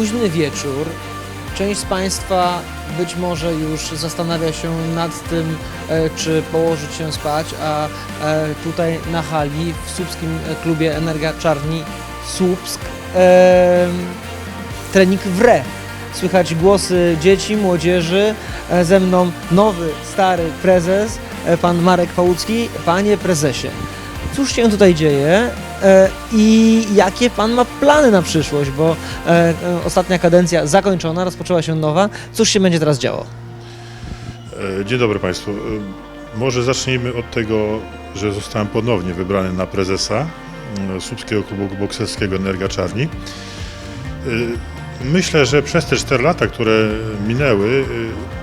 późny wieczór. Część z Państwa być może już zastanawia się nad tym, e, czy położyć się spać, a e, tutaj na hali w słupskim klubie Energia Czarni Słupsk e, trening w re. Słychać głosy dzieci, młodzieży. Ze mną nowy, stary prezes, pan Marek Pałucki. Panie prezesie, cóż się tutaj dzieje i jakie pan ma plany na przyszłość, bo e, e, ostatnia kadencja zakończona, rozpoczęła się nowa. Cóż się będzie teraz działo? E, Dzień dobry Państwu. E, Może zacznijmy od tego, że zostałem ponownie wybrany na prezesa e, Słupskiego Klubu Bokserskiego Energia Czarni. E, Myślę, że przez te 4 lata, które minęły, e,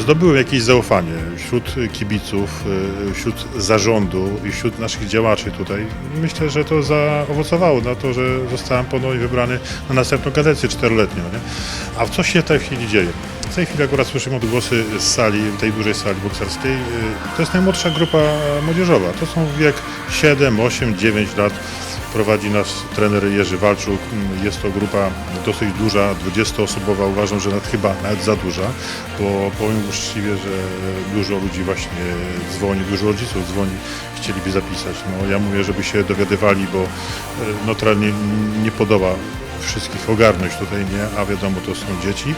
zdobyłem jakieś zaufanie wśród kibiców, e, wśród zarządu i wśród naszych działaczy tutaj. Myślę, że to zaowocowało na to, że zostałem ponownie wybrany na następną kadencję czteroletnią. Nie? A co się w tej chwili dzieje? W tej chwili akurat słyszymy odgłosy z sali, tej dużej sali bokserskiej. Y, To jest najmłodsza grupa młodzieżowa. To są wiek 7, 8, 9 lat. Prowadzi nas trener Jerzy Walczuk. Mm, Jest to grupa dosyć duża, 20-osobowa. Uważam, że nawet chyba nawet za duża, bo powiem uczciwie, że dużo ludzi właśnie dzwoni, dużo rodziców dzwoni, chcieliby zapisać. No, ja mówię, żeby się dowiadywali, bo y, no, trener nie, nie podoba wszystkich ogarnąć tutaj, nie, a wiadomo, to są dzieci.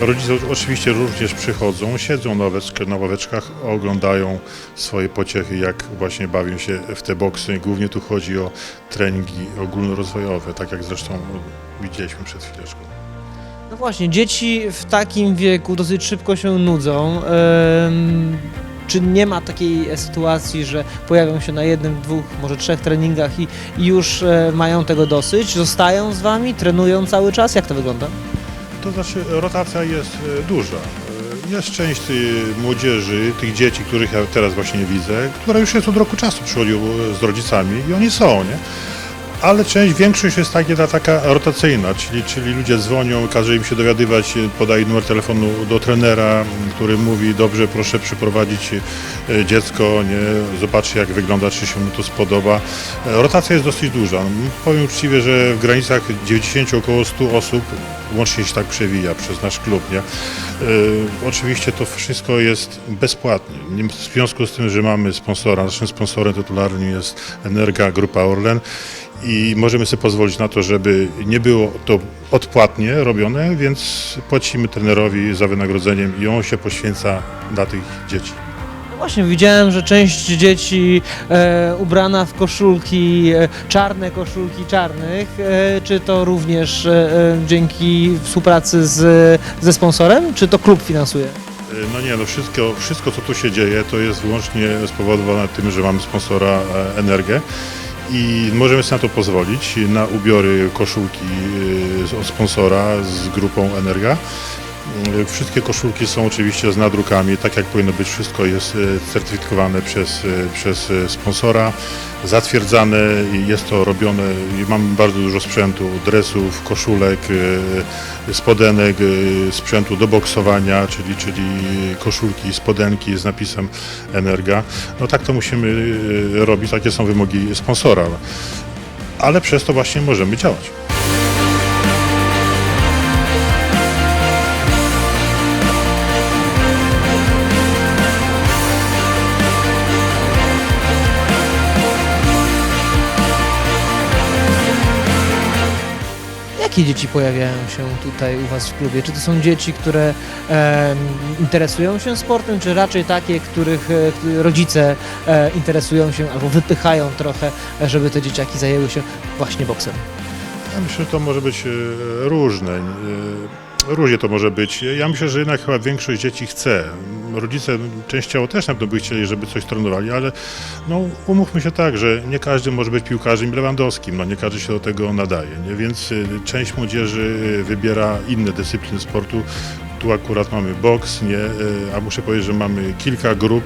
Rodzice oczywiście również przychodzą, siedzą na, ławeczkę, na ławeczkach, oglądają swoje pociechy, jak właśnie bawią się w te boksy. Głównie tu chodzi o treningi ogólnorozwojowe, tak jak zresztą widzieliśmy przed chwileczką. No właśnie, dzieci w takim wieku dosyć szybko się nudzą. Czy nie ma takiej sytuacji, że pojawią się na jednym, dwóch, może trzech treningach i, i już e, mają tego dosyć? Zostają z wami, trenują cały czas? Jak to wygląda? To znaczy rotacja jest e, duża. E, Jest część tej młodzieży, tych dzieci, których ja teraz właśnie widzę, która już jest od roku czasu przychodził e, z rodzicami i oni są, nie? Ale część, większość jest taka, taka rotacyjna, czyli, czyli ludzie dzwonią, każe im się dowiadywać, e, podaje numer telefonu do trenera, który mówi, dobrze, proszę przyprowadzić e, dziecko, nie, zobaczcie jak wygląda, czy się mu to spodoba. E, Rotacja jest dosyć duża. Powiem uczciwie, że w granicach 90 około 100 osób łącznie się tak przewija przez nasz klub. Nie? Oczywiście to wszystko jest bezpłatnie. Nie- W związku z tym, że mamy sponsora, naszym sponsorem tytularnym jest Energa Grupa Orlen i możemy sobie pozwolić na to, żeby nie było to odpłatnie robione, więc płacimy trenerowi za wynagrodzeniem i on się poświęca dla tych dzieci. No właśnie, widziałem, że część dzieci e, ubrana w koszulki, e, czarne koszulki czarnych. E, czy to również e, e, dzięki współpracy z, ze sponsorem, czy to klub finansuje? No nie, no wszystko, wszystko co tu się dzieje to jest wyłącznie spowodowane tym, że mamy sponsora e, Energię i możemy sobie na to pozwolić, na ubiory, koszulki z- od sponsora z grupą Energa. E, Wszystkie koszulki są oczywiście z nadrukami, tak jak powinno być, wszystko jest e, certyfikowane przez, e, przez e, sponsora, zatwierdzane i jest to robione. I mamy bardzo dużo sprzętu, dresów, koszulek, spodenek, sprzętu do boksowania, czyli, czyli koszulki, spodenki z napisem Energa. No tak to musimy robić, takie są wymogi sponsora, ale przez to właśnie możemy działać. Jakie dzieci pojawiają się tutaj u Was w klubie? Czy to są dzieci, które em, interesują się sportem, czy raczej takie, których e, rodzice e, interesują się albo wypychają trochę, e, żeby te dzieciaki zajęły się właśnie boksem? Ja myślę, że to może być e, różne. e, Różnie to może być. Ja myślę, że jednak chyba większość dzieci chce. Rodzice częściowo też na pewno by chcieli, żeby coś trenowali, ale no, umówmy się tak, że nie każdy może być piłkarzem Lewandowskim, no nie każdy się do tego nadaje, nie? więc e, część młodzieży e, wybiera inne dyscypliny sportu. Tu akurat mamy boks, nie? E, a muszę powiedzieć, że mamy kilka grup.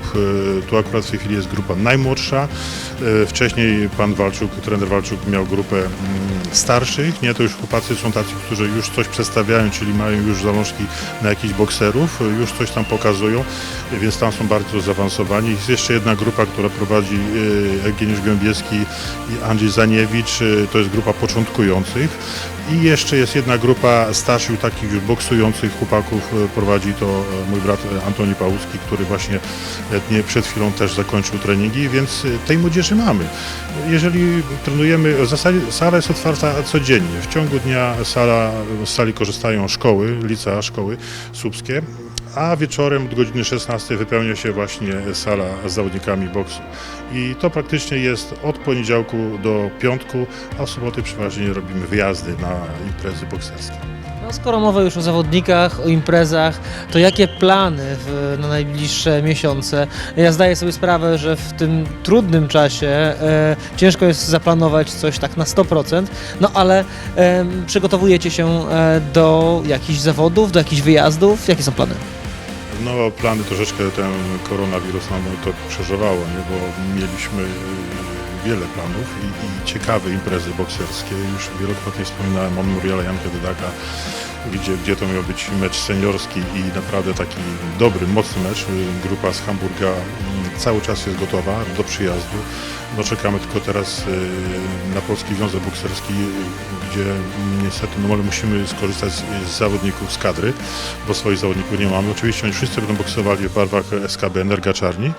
E, Tu akurat w tej chwili jest grupa najmłodsza. E, Wcześniej pan Walczuk, trener Walczuk miał grupę mm, starszych, nie, to już chłopacy są tacy, którzy już coś przedstawiają, czyli mają już zalążki na jakichś bokserów, już coś tam pokazują, więc tam są bardzo zaawansowani. Jest jeszcze jedna grupa, która prowadzi Eugeniusz Gębieski i Andrzej Zaniewicz, to jest grupa początkujących. I jeszcze jest jedna grupa starszych, takich już boksujących chłopaków, e, prowadzi to e, mój brat e, Antoni Pałuski, który właśnie nie przed chwilą też zakończył treningi, więc tej młodzieży mamy. Jeżeli trenujemy, w zasadzie sala jest otwarta codziennie. W ciągu dnia sala, z sali korzystają szkoły, licea, szkoły słupskie, a wieczorem od godziny 16 wypełnia się właśnie sala z zawodnikami boksu. I to praktycznie jest od poniedziałku do piątku, a w soboty przeważnie robimy wyjazdy na imprezy bokserskie. No, skoro mowa już o zawodnikach, o imprezach, to jakie plany w, na najbliższe miesiące? Ja zdaję sobie sprawę, że w tym trudnym czasie e, ciężko jest zaplanować coś tak na 100%, no ale e, przygotowujecie się e, do jakichś zawodów, do jakichś wyjazdów? Jakie są plany? No plany troszeczkę ten koronawirus nam to przeżywało, nie? bo mieliśmy y, wiele planów i, i ciekawe imprezy bokserskie. Już wielokrotnie wspominałem o Memoriale Janka Dydaka, gdzie, gdzie to miał być mecz seniorski i naprawdę taki dobry, mocny mecz. Y, Grupa z Hamburga mm, cały czas jest gotowa do przyjazdu. No czekamy tylko teraz y, na Polski Związek Bokserski, y, gdzie niestety no, ale musimy skorzystać z, zawodników z kadry, bo swoich zawodników nie mamy. Oczywiście oni wszyscy będą boksowali w barwach SKB Energa Czarni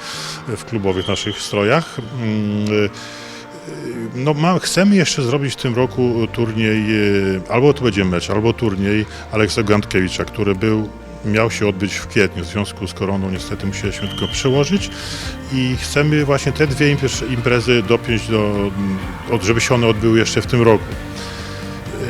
y, w klubowych naszych strojach. Mm, no, ma, chcemy jeszcze zrobić w tym roku turniej, albo to będzie mecz, albo turniej Aleksa Gantkiewicza, który był, miał się odbyć w kwietniu. W związku z koroną niestety musieliśmy tylko przełożyć i chcemy właśnie te dwie imprez- imprezy dopiąć do, żeby się one odbyły jeszcze w tym roku.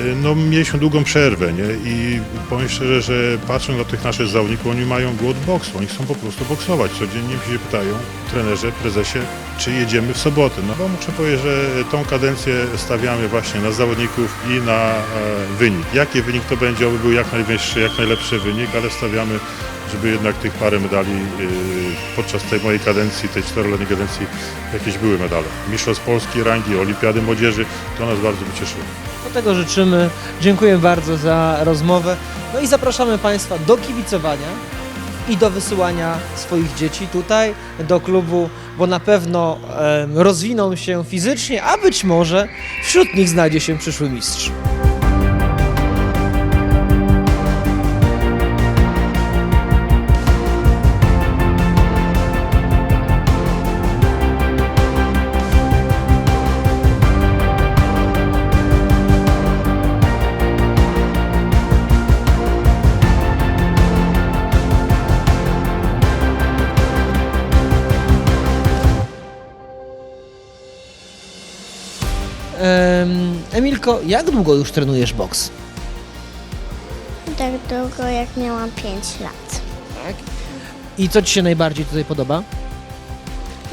Y, No, mieliśmy długą przerwę nie? i powiem szczerze, że patrząc na tych naszych zawodników, oni mają głód boksu, oni chcą po prostu boksować. Codziennie się pytają, trenerze, prezesie, czy jedziemy w sobotę. No bo muszę powiedzieć, że tą kadencję stawiamy właśnie na zawodników i na e, wynik. Jaki wynik to będzie, oby był jak najwyższy, jak najlepszy wynik, ale stawiamy, żeby jednak tych parę medali y, podczas tej mojej kadencji, tej czteroletniej kadencji, jakieś były medale. Mistrzostw Polski, rangi, Olimpiady Młodzieży, to nas bardzo by cieszyło. Tego życzymy. Dziękuję bardzo za rozmowę. No i zapraszamy Państwa do kibicowania i do wysyłania swoich dzieci tutaj do klubu, bo na pewno rozwiną się fizycznie, a być może wśród nich znajdzie się przyszły mistrz. Emilko, jak długo już trenujesz boks? Tak długo jak miałam 5 lat. I co Ci się najbardziej tutaj podoba?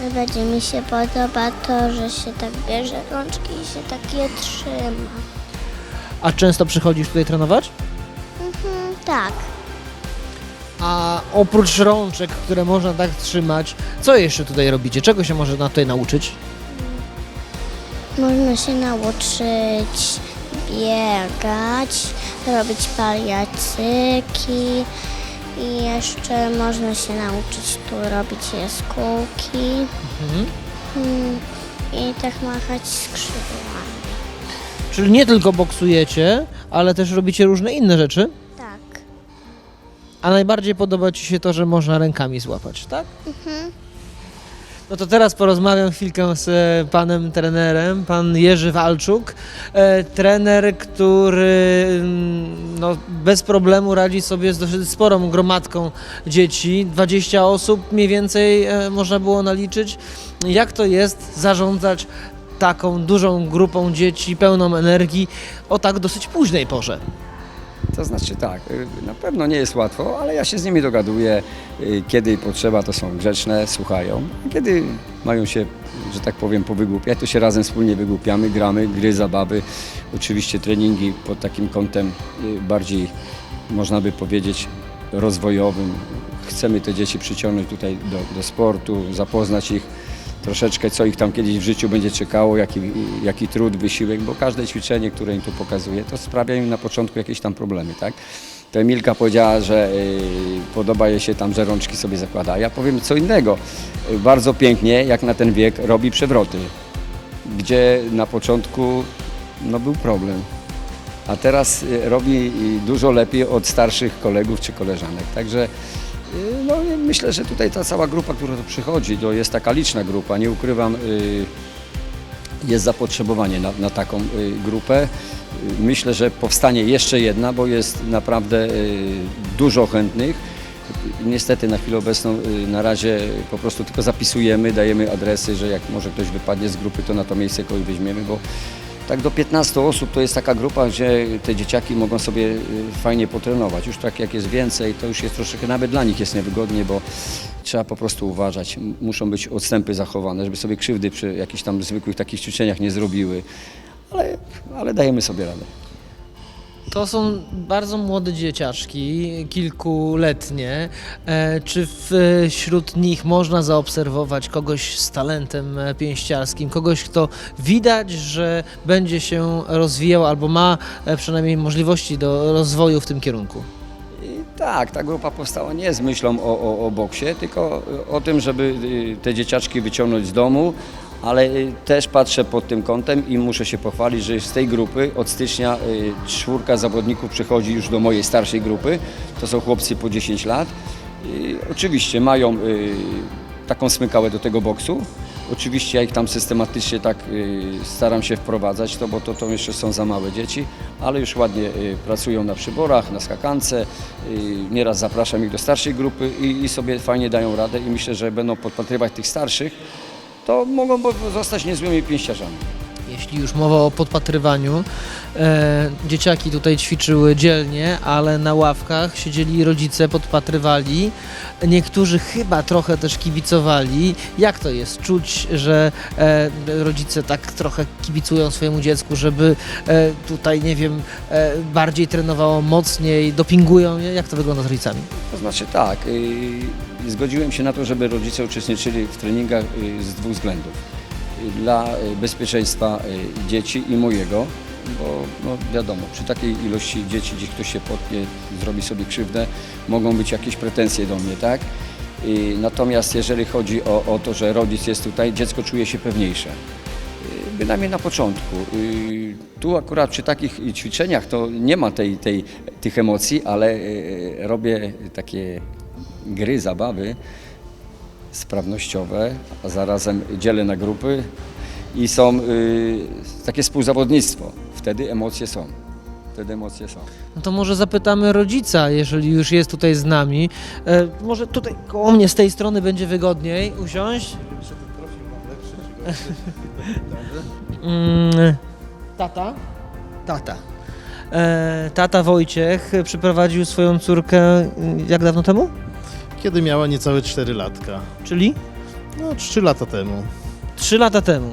Najbardziej mi się podoba to, że się tak bierze rączki i się tak je trzyma. A często przychodzisz tutaj trenować? Mhm, tak. A oprócz rączek, które można tak trzymać, co jeszcze tutaj robicie? Czego się można tutaj nauczyć? Można się nauczyć biegać, robić paliacyki i jeszcze można się nauczyć tu robić jaskółki Mhm. mm, i tak machać skrzydłami. Czyli nie tylko boksujecie, ale też robicie różne inne rzeczy? Tak. A najbardziej podoba Ci się to, że można rękami złapać, tak? No to teraz porozmawiam chwilkę z e, panem trenerem, pan Jerzy Walczuk. E, trener, który mm, no, bez problemu radzi sobie z dosyć sporą gromadką dzieci. 20 osób mniej więcej e, można było naliczyć. Jak to jest zarządzać taką dużą grupą dzieci, pełną energii o tak dosyć późnej porze? To znaczy tak, y, na pewno nie jest łatwo, ale ja się z nimi dogaduję. y, Kiedy potrzeba, to są grzeczne, słuchają. Kiedy mają się, że tak powiem, powygłupiać, to się razem wspólnie wygłupiamy, gramy, gry, zabawy. Oczywiście treningi pod takim kątem y, bardziej, można by powiedzieć, rozwojowym. Chcemy te dzieci przyciągnąć tutaj do, do sportu, zapoznać ich troszeczkę co ich tam kiedyś w życiu będzie czekało, jaki, jaki trud, wysiłek, bo każde ćwiczenie, które im tu pokazuję, to sprawia im na początku jakieś tam problemy, tak? To Emilka powiedziała, że y, podoba jej się tam, że rączki sobie zakłada. Ja powiem co innego. Bardzo pięknie, jak na ten wiek, robi przewroty, gdzie na początku no, był problem. A teraz y, robi y, dużo lepiej od starszych kolegów czy koleżanek. Także no, i myślę, że tutaj ta cała grupa, która tu przychodzi, to jest taka liczna grupa, nie ukrywam, y, jest zapotrzebowanie na, na taką y, grupę. Y, Myślę, że powstanie jeszcze jedna, bo jest naprawdę y, dużo chętnych. Niestety na chwilę obecną y, na razie po prostu tylko zapisujemy, dajemy adresy, że jak może ktoś wypadnie z grupy, to na to miejsce kogoś weźmiemy, bo tak do 15 osób to jest taka grupa, gdzie te dzieciaki mogą sobie y, fajnie potrenować. Już tak jak jest więcej, to już jest troszeczkę, nawet dla nich jest niewygodnie, bo trzeba po prostu uważać. Muszą być odstępy zachowane, żeby sobie krzywdy przy jakichś tam zwykłych takich ćwiczeniach nie zrobiły. Ale, ale dajemy sobie radę. To są bardzo młode dzieciaczki, kilkuletnie. E, Czy w- wśród nich można zaobserwować kogoś z talentem e, pięściarskim, kogoś, kto widać, że będzie się rozwijał albo ma e, przynajmniej możliwości do rozwoju w tym kierunku? Tak, ta grupa powstała nie z myślą o, o, o boksie, tylko o tym, żeby y, te dzieciaczki wyciągnąć z domu, ale y, też patrzę pod tym kątem i muszę się pochwalić, że z tej grupy od stycznia y, czwórka zawodników przychodzi już do mojej starszej grupy. To są chłopcy po 10 lat. I oczywiście mają y, taką smykałę do tego boksu. Oczywiście ja ich tam systematycznie tak y, staram się wprowadzać, to, bo to, to jeszcze są za małe dzieci, ale już ładnie y, pracują na przyborach, na skakance. Y, nieraz zapraszam ich do starszej grupy i, i sobie fajnie dają radę i myślę, że będą podpatrywać tych starszych, to mogą zostać niezłymi pięściarzami. Jeśli już mowa o podpatrywaniu, e, dzieciaki tutaj ćwiczyły dzielnie, ale na ławkach siedzieli rodzice, podpatrywali. Niektórzy chyba trochę też kibicowali. Jak to jest czuć, że e, rodzice tak trochę kibicują swojemu dziecku, żeby e, tutaj, nie wiem, e, bardziej trenowało, mocniej, dopingują je? Jak to wygląda z rodzicami? To znaczy tak, y, zgodziłem się na to, żeby rodzice uczestniczyli w treningach y, z dwóch względów. Dla y, bezpieczeństwa y, dzieci i mojego, bo no, wiadomo, przy takiej ilości dzieci gdzieś ktoś się potknie, zrobi sobie krzywdę, mogą być jakieś pretensje do mnie, tak? Y, Natomiast jeżeli chodzi o, o to, że rodzic jest tutaj, dziecko czuje się pewniejsze. Bynajmniej na początku. Tu akurat przy takich ćwiczeniach to nie ma tej, tej, tych emocji, ale robię takie gry, zabawy sprawnościowe, a zarazem dzielę na grupy i są y, takie współzawodnictwo. Wtedy emocje są. Wtedy emocje są. No to może zapytamy rodzica, jeżeli już jest tutaj z nami. E, może tutaj koło mnie z tej strony będzie wygodniej usiąść. Mm, Tata? Tata. E, tata Wojciech przyprowadził swoją córkę mm, jak dawno temu? Kiedy miała niecałe 4 latka. Czyli No, 3 lata temu. trzy lata temu.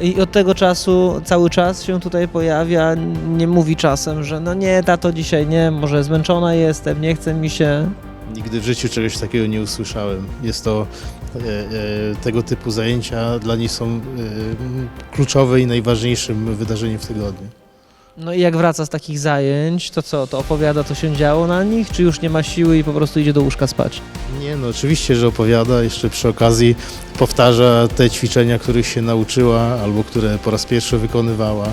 I od tego czasu cały czas się tutaj pojawia, nie mówi czasem, że no nie, tato dzisiaj nie, może zmęczona jestem, nie chce mi się. Nigdy w życiu czegoś takiego nie usłyszałem. Jest to e, e, tego typu zajęcia dla niej są e, kluczowe i najważniejszym wydarzeniem w tygodniu. No i jak wraca z takich zajęć, to co, to opowiada, co się działo na nich, czy już nie ma siły i po prostu idzie do łóżka spać? Nie, no oczywiście, że opowiada, jeszcze przy okazji powtarza te ćwiczenia, których się nauczyła albo które po raz pierwszy wykonywała. E,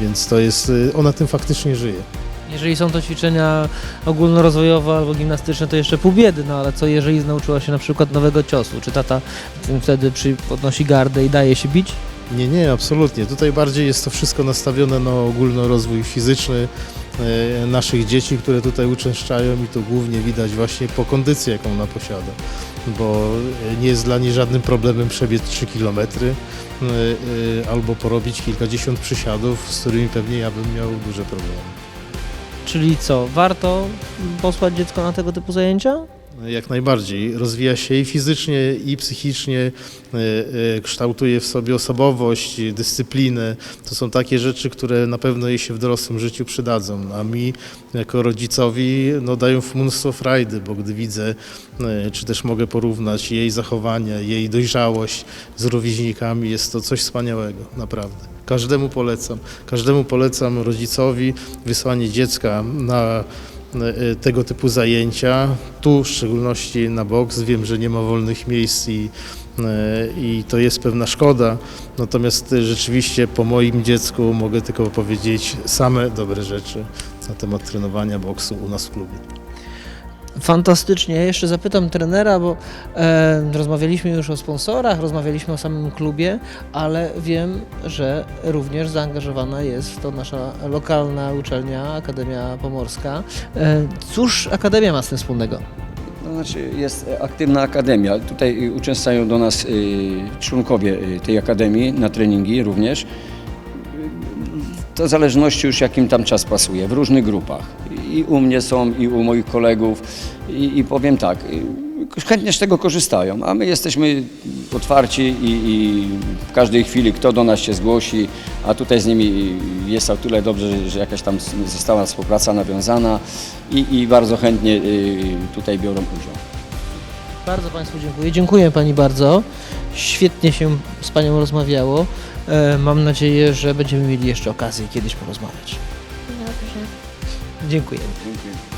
Więc to jest, e, ona tym faktycznie żyje. Jeżeli są to ćwiczenia ogólnorozwojowe albo gimnastyczne, to jeszcze pół biedy, no ale co jeżeli nauczyła się na przykład nowego ciosu? Czy tata wtedy przy, podnosi gardę i daje się bić? Nie, nie, absolutnie. Tutaj bardziej jest to wszystko nastawione na ogólnorozwój fizyczny e, naszych dzieci, które tutaj uczęszczają i to głównie widać właśnie po kondycji, jaką ona posiada. Bo e, nie jest dla niej żadnym problemem przebiec 3 km albo porobić kilkadziesiąt przysiadów, z którymi pewnie ja bym miał duże problemy. Czyli co, warto posłać dziecko na tego typu zajęcia? Jak najbardziej. Rozwija się i fizycznie, i psychicznie, e, e, kształtuje w sobie osobowość, dyscyplinę. To są takie rzeczy, które na pewno jej się w dorosłym życiu przydadzą. A mi, jako rodzicowi, no, dają mnóstwo frajdy, bo gdy widzę, e, czy też mogę porównać jej zachowania, jej dojrzałość z rówieśnikami, jest to coś wspaniałego, naprawdę. Każdemu polecam. Każdemu polecam rodzicowi wysłanie dziecka na tego typu zajęcia. Tu w szczególności na boks. Wiem, że nie ma wolnych miejsc i, e, i to jest pewna szkoda. Natomiast e, rzeczywiście po moim dziecku mogę tylko powiedzieć same dobre rzeczy na temat trenowania boksu u nas w klubie. Fantastycznie. Jeszcze zapytam trenera, bo e, rozmawialiśmy już o sponsorach, rozmawialiśmy o samym klubie, ale wiem, że również zaangażowana jest w to nasza lokalna uczelnia, Akademia Pomorska. E, cóż Akademia ma z tym wspólnego? To znaczy jest aktywna akademia. Tutaj y, uczęszczają do nas y, członkowie y, tej akademii na treningi również. To w zależności już jakim tam czas pasuje, w różnych grupach. I u mnie są, i u moich kolegów. I, i powiem tak, y, chętnie z tego korzystają, a my jesteśmy otwarci i, i w każdej chwili kto do nas się zgłosi, a tutaj z nimi jest o tyle dobrze, że- że jakaś tam została współpraca nawiązana i, i bardzo chętnie y, tutaj biorą udział. Bardzo Państwu dziękuję. Dziękuję Pani bardzo. Świetnie się z Panią rozmawiało. E, mam nadzieję, że będziemy mieli jeszcze okazję kiedyś porozmawiać. Dobrze. Dziękuję. Dziękuję.